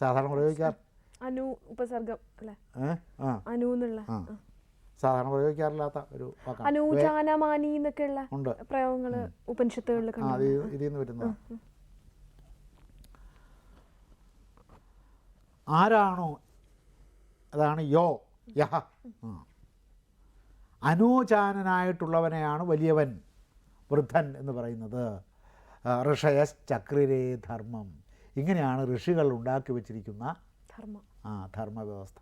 A: സാധാരണ പ്രയോഗിക്കാറ്.
B: അനു ഉപസർഗം അല്ലേ?
A: ആ.
B: അനു എന്നുള്ള
A: ആ. സാധാരണ പ്രയോഗിക്കാറില്ലാത്ത ഒരു
B: എന്നൊക്കെയുള്ള പ്രയോഗങ്ങൾ ഉപനിഷത്തുകളിൽ
A: ഇതിൽ നിന്ന് വരുന്നതാണ് ആരാണോ? അതാണ് യോ യഹ. അനൂചാനനായിട്ടുള്ളവനെയാണ് വലിയവൻ വൃദ്ധൻ എന്ന് പറയുന്നത്. ഋഷയസ് ചക്രിരേ ധർമ്മം. ഇങ്ങനെയാണ് ഋഷികൾ ഉണ്ടാക്കി വച്ചിരിക്കുന്ന
B: ധർമ്മ.
A: ആ ധർമ്മ വ്യവസ്ഥ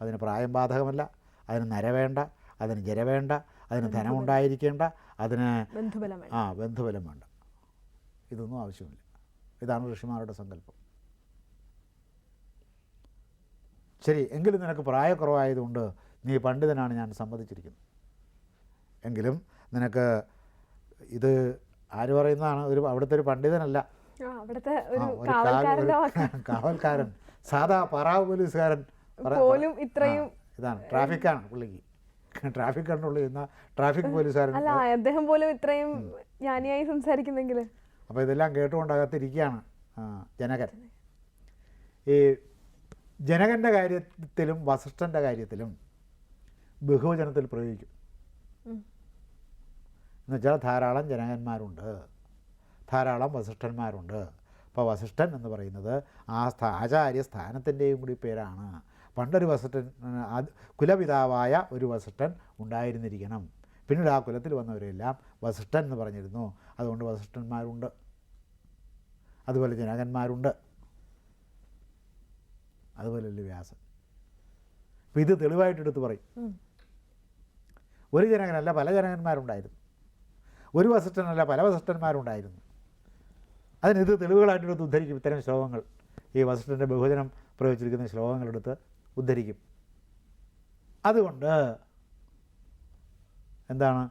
A: അതിന് പ്രായം ബാധകമല്ല അതിന് നര വേണ്ട അതിന് ജര വേണ്ട അതിന് ധനമുണ്ടായിരിക്കേണ്ട അതിന് ആ ബന്ധുബലം വേണ്ട. ഇതൊന്നും ആവശ്യമില്ല. ഇതാണ് ഋഷിമാരുടെ സങ്കല്പം. ശരി എങ്കിലും നിനക്ക് പ്രായക്കുറവായതുകൊണ്ട് നീ പണ്ഡിതനാണ് ഞാൻ സമ്മതിച്ചിരിക്കുന്നത് എങ്കിലും നിനക്ക് ഇത് ആര് പറയുന്നതാണ്? ഒരു അവിടുത്തെ ഒരു പണ്ഡിതനല്ല. കാവൽക്കാരൻ. സാധാ പറാവ് പോലീസുകാരൻ
B: പോലും ഇത്രയും
A: ഇതാണ്. ട്രാഫിക്കാണ് പുള്ളിക്ക്. ട്രാഫിക് കൺട്രോൾ ചെയ്യുന്ന ട്രാഫിക് പോലീസുകാരൻ.
B: അദ്ദേഹം പോലും ഇത്രയും ജ്ഞാനിയായി സംസാരിക്കുന്നെങ്കിൽ
A: അപ്പോൾ ഇതെല്ലാം കേട്ടുകൊണ്ടകത്തിരിക്കുകയാണ് ജനകൻ. ഈ ജനകന്റെ കാര്യത്തിലും വസിഷ്ഠന്റെ കാര്യത്തിലും ബഹുവചനത്തിൽ പ്രയോഗിക്കും. എന്നുവെച്ചാൽ ധാരാളം ജനകന്മാരുണ്ട് ധാരാളം വസിഷ്ഠന്മാരുണ്ട്. അപ്പോൾ വസിഷ്ഠൻ എന്ന് പറയുന്നത് ആ ആചാര്യ സ്ഥാനത്തിന്റെയും കൂടി പേരാണ്. പണ്ടൊരു വസട്ടൻ കുലപിതാവായ ഒരു വസട്ടൻ ഉണ്ടായിരുന്നിരിക്കണം. പിന്നീട് ആ കുലത്തിൽ വന്നവരെല്ലാം വസിഷ്ഠൻ എന്ന് പറഞ്ഞിരുന്നു. അതുകൊണ്ട് വസിഷ്ഠന്മാരുണ്ട് അതുപോലെ ജനകന്മാരുണ്ട്. അതുപോലെയല്ലേ വ്യാസൻ. അപ്പം ഇത് തെളിവായിട്ട് എടുത്ത് പറയും. ഒരു ജനകനല്ല പല ജനകന്മാരുണ്ടായിരുന്നു. ഒരു വസിഷ്ഠനല്ല പല വസിഷ്ഠന്മാരുണ്ടായിരുന്നു അതിന് ഇത് തെളിവുകളായിട്ടെടുത്ത് ഉദ്ധരിക്കും ഇത്തരം ശ്ലോകങ്ങൾ. ഈ വസിഷ്ഠന്റെ ബഹുജനം പ്രയോഗിച്ചിരിക്കുന്ന ശ്ലോകങ്ങളെടുത്ത് ഉദ്ധരിക്കും. അതുകൊണ്ട് എന്താണ്?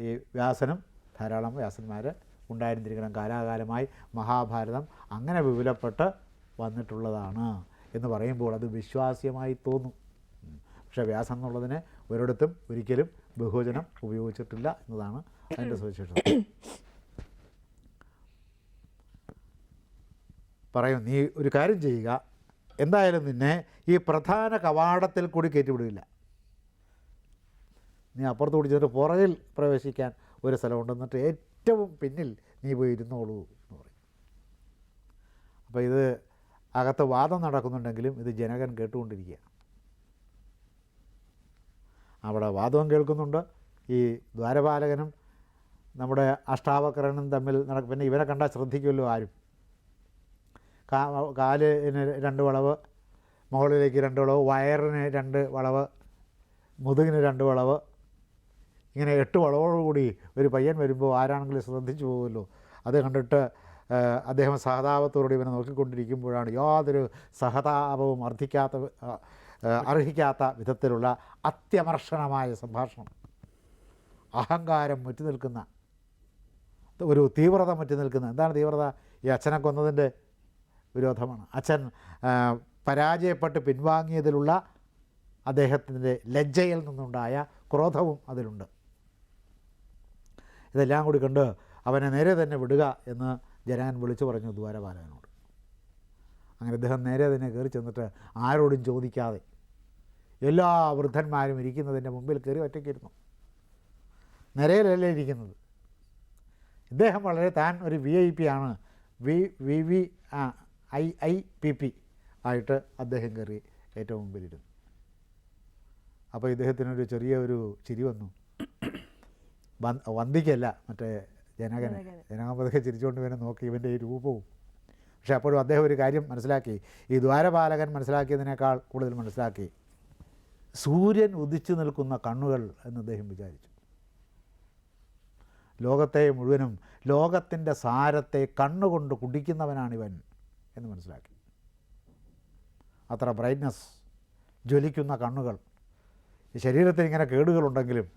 A: ഈ വ്യാസനം ധാരാളം വ്യാസന്മാർ ഉണ്ടായിരുന്നിരിക്കണം. കാലാകാലമായി മഹാഭാരതം അങ്ങനെ വിപുലപ്പെട്ട് വന്നിട്ടുള്ളതാണ് എന്ന് പറയുമ്പോൾ അത് വിശ്വാസ്യമായി തോന്നും. പക്ഷേ വ്യാസം എന്നുള്ളതിനെ ഒരിടത്തും ഒരിക്കലും ബഹുവചനം ഉപയോഗിച്ചിട്ടില്ല എന്നതാണ് അതിന്റെ സവിശേഷത. പറയും നീ ഒരു കാര്യം ചെയ്യുക. എന്തായാലും നിന്നെ ഈ പ്രധാന കവാടത്തിൽ കൂടി കയറ്റിവിടില്ല. നീ അപ്പുറത്ത് പിടിച്ചിട്ട് പുറകിൽ പ്രവേശിക്കാൻ ഒരു സ്ഥലമുണ്ട് എന്നിട്ട് ഏറ്റവും പിന്നിൽ നീ പോയി ഇരുന്നോളൂ എന്ന് പറയും. അപ്പോൾ ഇത് അകത്ത് വാദം നടക്കുന്നുണ്ടെങ്കിലും ഇത് ജനകൻ കേട്ടുകൊണ്ടിരിക്കുക. അവിടെ വാദവും കേൾക്കുന്നുണ്ട്. ഈ ദ്വാരപാലകനും നമ്മുടെ അഷ്ടാവക്രനും തമ്മിൽ നടക്കും പിന്നെ ഇവരെ കണ്ടാൽ ശ്രദ്ധിക്കുമല്ലോ ആരും. കാ കാലിന് രണ്ട് വളവ് മുകളിലേക്ക് രണ്ട് വളവ് വയറിന് രണ്ട് വളവ് മുതുകിന് രണ്ട് വളവ്. ഇങ്ങനെ എട്ട് വളവോടുകൂടി ഒരു പയ്യൻ വരുമ്പോൾ ആരാണെങ്കിലും ശ്രദ്ധിച്ചു പോകുമല്ലോ. അത് കണ്ടിട്ട് അദ്ദേഹം സഹതാപത്തോടെ ഇവനെ നോക്കിക്കൊണ്ടിരിക്കുമ്പോഴാണ് യാതൊരു സഹതാപവും അർഹിക്കാത്ത അർഹിക്കാത്ത വിധത്തിലുള്ള അത്യമർഷണമായ സംഭാഷണം. അഹങ്കാരം മുറ്റി നിൽക്കുന്ന ഒരു തീവ്രത മുറ്റി നിൽക്കുന്ന എന്താണ് തീവ്രത? ഈ അച്ഛനെ കൊന്നതിന്റെ വിരോധമാണ്. അച്ഛൻ പരാജയപ്പെട്ട് പിൻവാങ്ങിയതിലുള്ള അദ്ദേഹത്തിന്റെ ലജ്ജയിൽ നിന്നുണ്ടായ ക്രോധവും അതിലുണ്ട്. ഇതെല്ലാം കൂടി കണ്ട് അവനെ നേരെ തന്നെ വിടുക എന്ന് ജനാൻ വിളിച്ചു പറഞ്ഞു ദ്വാരപാലകനോട്. അങ്ങനെ അദ്ദേഹം നേരെ തന്നെ കയറി ചെന്നിട്ട് ആരോടും ചോദിക്കാതെ എല്ലാ വൃദ്ധന്മാരും ഇരിക്കുന്നതിന്റെ മുമ്പിൽ കയറി ഒറ്റയ്ക്കിരുന്നു. നിരയിലല്ലേ ഇരിക്കുന്നത്? ഇദ്ദേഹം വളരെ താൻ ഒരു വി ഐ പി ആണ്. V V V I I P P ആയിട്ട് അദ്ദേഹം കയറി ഏറ്റവും മുമ്പിലിരുന്നു അപ്പോൾ ഇദ്ദേഹത്തിനൊരു ചെറിയ ഒരു ചിരി വന്നു. വന് വന്ദിക്കല്ല മറ്റേ ജനകനെ. ജനകൻ പതുക്കെ ചിരിച്ചുകൊണ്ട് ഇവനെ നോക്കി ഇവന്റെ ഈ രൂപവും. പക്ഷേ അപ്പോഴും അദ്ദേഹം ഒരു കാര്യം മനസ്സിലാക്കി. ഈ ദ്വാരപാലകൻ മനസ്സിലാക്കിയതിനേക്കാൾ കൂടുതൽ മനസ്സിലാക്കി. സൂര്യൻ ഉദിച്ചു നിൽക്കുന്ന കണ്ണുകൾ എന്ന് അദ്ദേഹം വിചാരിച്ചു. ലോകത്തെ മുഴുവനും ലോകത്തിന്റെ സാരത്തെ കണ്ണുകൊണ്ട് കുടിക്കുന്നവനാണിവൻ. എന്ന് മനസ്സിലാക്കി. അത്ര ബ്രൈറ്റ്നസ് ജ്വലിക്കുന്ന കണ്ണുകൾ. ഈ ശരീരത്തിൽ ഇങ്ങനെ കേടുകളുണ്ടെങ്കിലും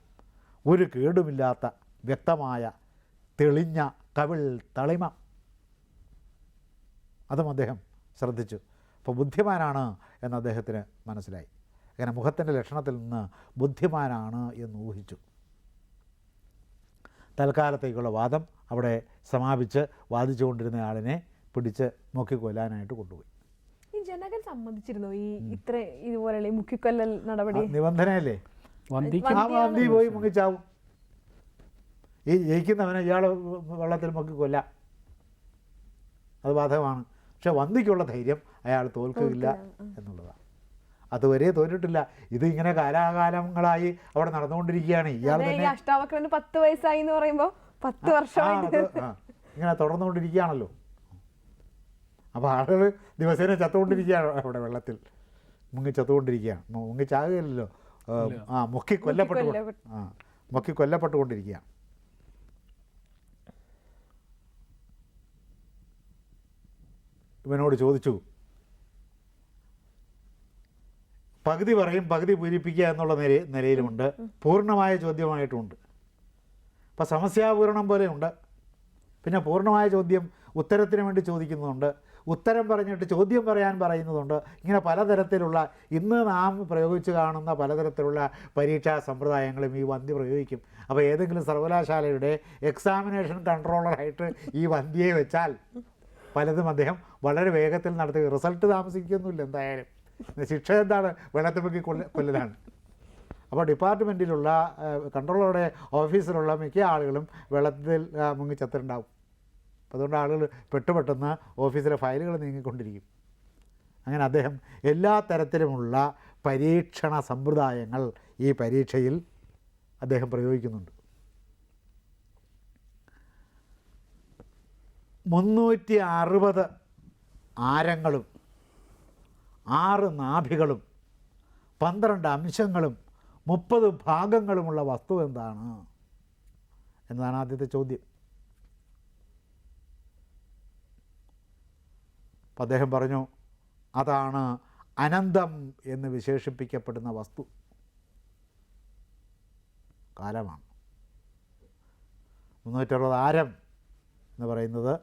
A: ഒരു കേടുമില്ലാത്ത വ്യക്തമായ തെളിഞ്ഞ കവിൾ തളിമ. അതും അദ്ദേഹം ശ്രദ്ധിച്ചു. അപ്പോൾ ബുദ്ധിമാനാണ് എന്ന് അദ്ദേഹത്തിന് മനസ്സിലായി. അങ്ങനെ മുഖത്തിന്റെ ലക്ഷണത്തിൽ നിന്ന് ബുദ്ധിമാനാണ് എന്ന് ഊഹിച്ചു. തൽക്കാലത്തേക്കുള്ള വാദം അവിടെ സമാപിച്ച് വാദിച്ചുകൊണ്ടിരുന്ന ആളിനെ പിടിച്ച് നോക്കിക്കൊല്ലാനായിട്ട് കൊണ്ടുപോയി.
B: ഈ ജനകൻ സമ്മതിച്ചിരുന്നു? ഈ ഇത്ര ഇതുപോലെയുള്ള മുക്കിക്കൊല്ലൽ നടപടി?
A: നിബന്ധനയല്ലേ?
C: വന്ദിക്കും
A: ആ വന്തി പോയി മുങ്ങിച്ചാവും. ഈ ജയിക്കുന്നവനെ ഇയാൾ വെള്ളത്തിൽ മുക്കി കൊല്ലാം. അത് ബാധകമാണ്. പക്ഷെ വന്തിക്കുള്ള ധൈര്യം അയാൾ തോൽക്കില്ല എന്നുള്ളതാണ്. അതുവരെ തോറ്റിട്ടില്ല. ഇത് ഇങ്ങനെ കാലാകാലങ്ങളായി അവിടെ നടന്നുകൊണ്ടിരിക്കുകയാണ്. ഇയാൾ തന്നെ
B: അഷ്ടാവക്രന് പത്ത് വയസ്സായി എന്ന് പറയുമ്പോ പത്ത്
A: വർഷം ഇങ്ങനെ തുടർന്നുകൊണ്ടിരിക്കുകയാണല്ലോ. അപ്പോൾ ആളുകൾ ദിവസേന ചത്തുകൊണ്ടിരിക്കുകയാണ് അവിടെ വെള്ളത്തിൽ. മുങ്ങി ചത്തുകൊണ്ടിരിക്കുകയാണ്. മുങ്ങി ചാകുകയല്ലോ ആ മുക്കി കൊല്ലപ്പെട്ടു. ആ മുക്കി കൊല്ലപ്പെട്ടുകൊണ്ടിരിക്കുകയാണ്. ഇവനോട് ചോദിച്ചു പകുതി പറയും പകുതി പൂരിപ്പിക്കുക എന്നുള്ള നില നിലയിലുമുണ്ട്. പൂർണമായ ചോദ്യമായിട്ടുമുണ്ട്. അപ്പം സമസ്യാപൂരണം പോലെയുണ്ട്. പിന്നെ പൂർണമായ ചോദ്യം ഉത്തരത്തിന് വേണ്ടി ചോദിക്കുന്നുണ്ട് ഉത്തരം പറഞ്ഞിട്ട് ചോദ്യം പറയാൻ പറയുന്നതുണ്ട്. ഇങ്ങനെ പലതരത്തിലുള്ള ഇന്ന് നാം പ്രയോഗിച്ച് കാണുന്ന പലതരത്തിലുള്ള പരീക്ഷാ സമ്പ്രദായങ്ങളും ഈ വന്തി പ്രയോഗിക്കും. അപ്പോൾ ഏതെങ്കിലും സർവകലാശാലയുടെ എക്സാമിനേഷൻ കൺട്രോളറായിട്ട് ഈ വന്തിയെ വെച്ചാൽ പലതും അദ്ദേഹം വളരെ വേഗത്തിൽ നടത്തി റിസൾട്ട് താമസിക്കുന്നില്ല എന്തായാലും. ശിക്ഷ എന്താണ്? വെള്ളത്തിൽ പൊക്കി കൊല്ല കൊല്ലലാണ് അപ്പോൾ ഡിപ്പാർട്ട്മെന്റിലുള്ള കൺട്രോളറുടെ ഓഫീസിലുള്ള മിക്ക ആളുകളും വെള്ളത്തിൽ മുങ്ങിച്ചത്തിട്ടുണ്ടാവും മുങ്ങി ചത്തിട്ടുണ്ടാവും അപ്പോൾ അതുകൊണ്ട് ആളുകൾ പെട്ടുപെട്ടെന്ന് ഓഫീസിലെ ഫയലുകൾ നീങ്ങിക്കൊണ്ടിരിക്കും. അങ്ങനെ അദ്ദേഹം എല്ലാ തരത്തിലുമുള്ള പരീക്ഷണ സമ്പ്രദായങ്ങൾ ഈ പരീക്ഷയിൽ അദ്ദേഹം പ്രയോഗിക്കുന്നുണ്ട്. മുന്നൂറ്റി അറുപത് ആരങ്ങളും ആറ് നാഭികളും പന്ത്രണ്ട് അംശങ്ങളും മുപ്പത് ഭാഗങ്ങളുമുള്ള വസ്തു എന്താണ്? എന്നതാണ് ആദ്യത്തെ ചോദ്യം. അപ്പം അദ്ദേഹം പറഞ്ഞു അതാണ് അനന്തം എന്ന് വിശേഷിപ്പിക്കപ്പെടുന്ന വസ്തു. കാലമാണ്. മുന്നൂറ്ററുപത് ആരം എന്ന് പറയുന്നത്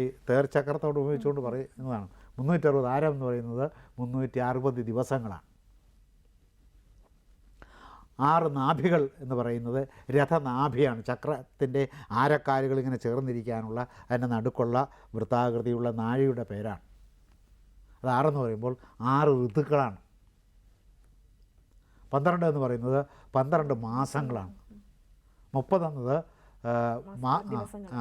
A: ഈ തേർച്ചക്രത്തോട് ഉപയോഗിച്ചുകൊണ്ട് പറയുന്നതാണ് മുന്നൂറ്ററുപത് ആരം എന്ന് പറയുന്നത് മുന്നൂറ്റി അറുപത് ദിവസങ്ങളാണ്. ആറ് നാഭികൾ എന്ന് പറയുന്നത് രഥനാഭിയാണ്. ചക്രത്തിന്റെ ആരക്കാലുകൾ ഇങ്ങനെ ചേർന്നിരിക്കാനുള്ള അതിന്റെ നടുക്കുള്ള വൃത്താകൃതിയുള്ള നാഴിയുടെ പേരാണ്. അത് ആറെന്ന് പറയുമ്പോൾ ആറ് ഋതുക്കളാണ്. പന്ത്രണ്ട് എന്ന് പറയുന്നത് പന്ത്രണ്ട് മാസങ്ങളാണ്. മുപ്പതെന്നത് ആ, മാ-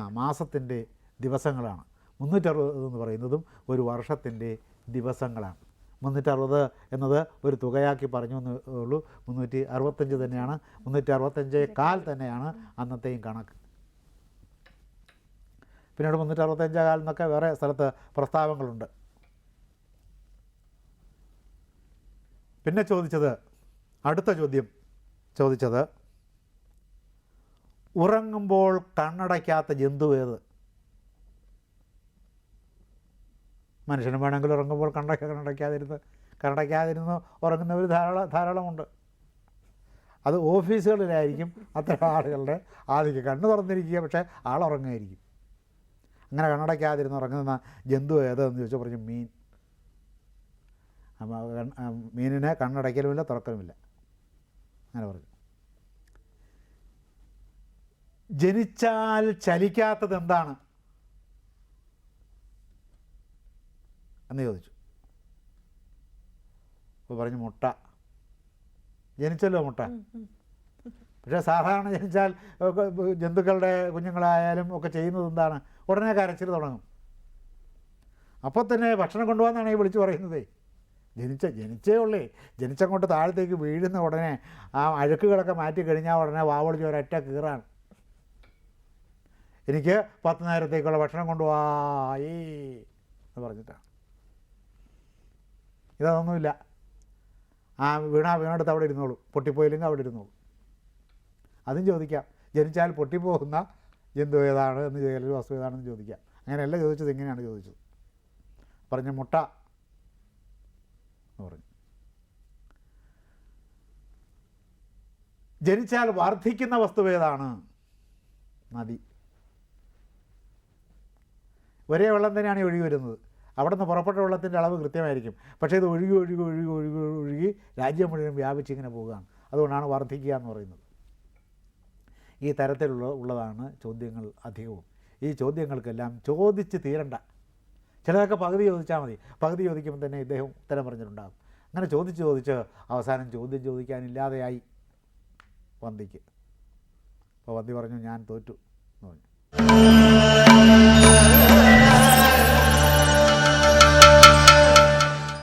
A: മാസത്തിന്റെ ദിവസങ്ങളാണ്. മുന്നൂറ്ററുപത് എന്ന് പറയുന്നതും ഒരു വർഷത്തിന്റെ ദിവസങ്ങളാണ്. മുന്നൂറ്ററുപത് എന്നത് ഒരു തുകയാക്കി പറഞ്ഞു എന്ന് ഉള്ളൂ. മുന്നൂറ്റി അറുപത്തഞ്ച് തന്നെയാണ്. മുന്നൂറ്റി അറുപത്തഞ്ച് കാൽ തന്നെയാണ് അന്നത്തെയും കണക്ക്. പിന്നീട് മുന്നൂറ്റി അറുപത്തഞ്ച് കാൽ എന്നൊക്കെ വേറെ സ്ഥലത്ത് പ്രസ്താവങ്ങളുണ്ട്. പിന്നെ ചോദിച്ചത് അടുത്ത ചോദ്യം ചോദിച്ചത് ഉറങ്ങുമ്പോൾ കണ്ണടയ്ക്കാത്ത ജന്തു ഏത്? മനുഷ്യനും വേണമെങ്കിൽ ഉറങ്ങുമ്പോൾ കണ്ണടയ്ക്ക കണ്ണടയ്ക്കാതിരുന്ന് കണ്ണടയ്ക്കാതിരുന്ന് ഉറങ്ങുന്നവർ ധാരാളം ധാരാളമുണ്ട്. അത് ഓഫീസുകളിലായിരിക്കും അത്തരം ആളുകളുടെ ആദ്യം കണ്ണ് തുറന്നിരിക്കുക പക്ഷേ ആളുറങ്ങുമായിരിക്കും. അങ്ങനെ കണ്ണടയ്ക്കാതിരുന്ന് ഉറങ്ങുന്ന ജന്തു ഏതെന്ന് ചോദിച്ചാൽ പറഞ്ഞു മീൻ. മീനിനെ കണ്ണടയ്ക്കലുമില്ല തുറക്കലുമില്ല. അങ്ങനെ പറഞ്ഞു. ജനിച്ചാൽ ചലിക്കാത്തത് എന്താണ്? എന്ന് ചോദിച്ചു. അപ്പോൾ പറഞ്ഞു മുട്ട. ജനിച്ചല്ലോ മുട്ട. പക്ഷേ സാധാരണ ജനിച്ചാൽ ജന്തുക്കളുടെ കുഞ്ഞുങ്ങളായാലും ഒക്കെ ചെയ്യുന്നത് എന്താണ്? ഉടനെ കരച്ചിൽ തുടങ്ങും. അപ്പോൾ തന്നെ ഭക്ഷണം കൊണ്ടുപോകാന്നാണ് ഈ വിളിച്ചു പറയുന്നത്. ജനിച്ച ജനിച്ചേ ഉള്ളേ ജനിച്ചങ്ങോട്ട് താഴത്തേക്ക് വീഴുന്ന ഉടനെ ആ അഴുക്കുകളൊക്കെ മാറ്റി കഴിഞ്ഞാൽ ഉടനെ വാവളിച്ച് ഒരൊറ്റ കീറാണ്. എനിക്ക് പത്ത് നേരത്തേക്കുള്ള ഭക്ഷണം കൊണ്ടുപോയി എന്ന് പറഞ്ഞിട്ടാണ്. ഇതൊന്നുമില്ല ആ വീണ വീണെടുത്ത് അവിടെ ഇരുന്നോളൂ. പൊട്ടിപ്പോയില്ലെങ്കിൽ അവിടെ ഇരുന്നോളൂ. അതും ചോദിക്കാം. ജനിച്ചാൽ പൊട്ടിപ്പോകുന്ന ജന്തു ഏതാണ് എന്ന് അല്ലെങ്കിൽ വസ്തു ഏതാണെന്ന് ചോദിക്കാം. അങ്ങനെയല്ല ചോദിച്ചത് ഇങ്ങനെയാണ് ചോദിച്ചത്. പറഞ്ഞ മുട്ട എന്ന് പറഞ്ഞു. ജനിച്ചാൽ വർദ്ധിക്കുന്ന വസ്തു ഏതാണ്? നദി. ഒരേ വെള്ളം തന്നെയാണ് ഒഴുകി വരുന്നത്. അവിടെ നിന്ന് പുറപ്പെട്ട വെള്ളത്തിന്റെ അളവ് കൃത്യമായിരിക്കും. പക്ഷേ ഇത് ഒഴുകി ഒഴുകി ഒഴുകി ഒഴുകി ഒഴുകി രാജ്യം മുഴുവൻ വ്യാപിച്ചിങ്ങനെ പോവുകയാണ് അതുകൊണ്ടാണ് വർദ്ധിക്കുക എന്ന് പറയുന്നത്. ഈ തരത്തിലുള്ള ഉള്ളതാണ് ചോദ്യങ്ങൾ അധികവും. ഈ ചോദ്യങ്ങൾക്കെല്ലാം ചോദിച്ച് തീരണ്ട. ചിലതൊക്കെ പകുതി ചോദിച്ചാൽ മതി. പകുതി ചോദിക്കുമ്പോൾ തന്നെ ഇദ്ദേഹം ഉത്തരം പറഞ്ഞിട്ടുണ്ടാകും. അങ്ങനെ ചോദിച്ച് ചോദിച്ച് അവസാനം ചോദ്യം ചോദിക്കാനില്ലാതെയായി വന്തിക്ക് അപ്പോൾ വന്തി പറഞ്ഞു ഞാൻ തോറ്റു എന്ന് പറഞ്ഞു.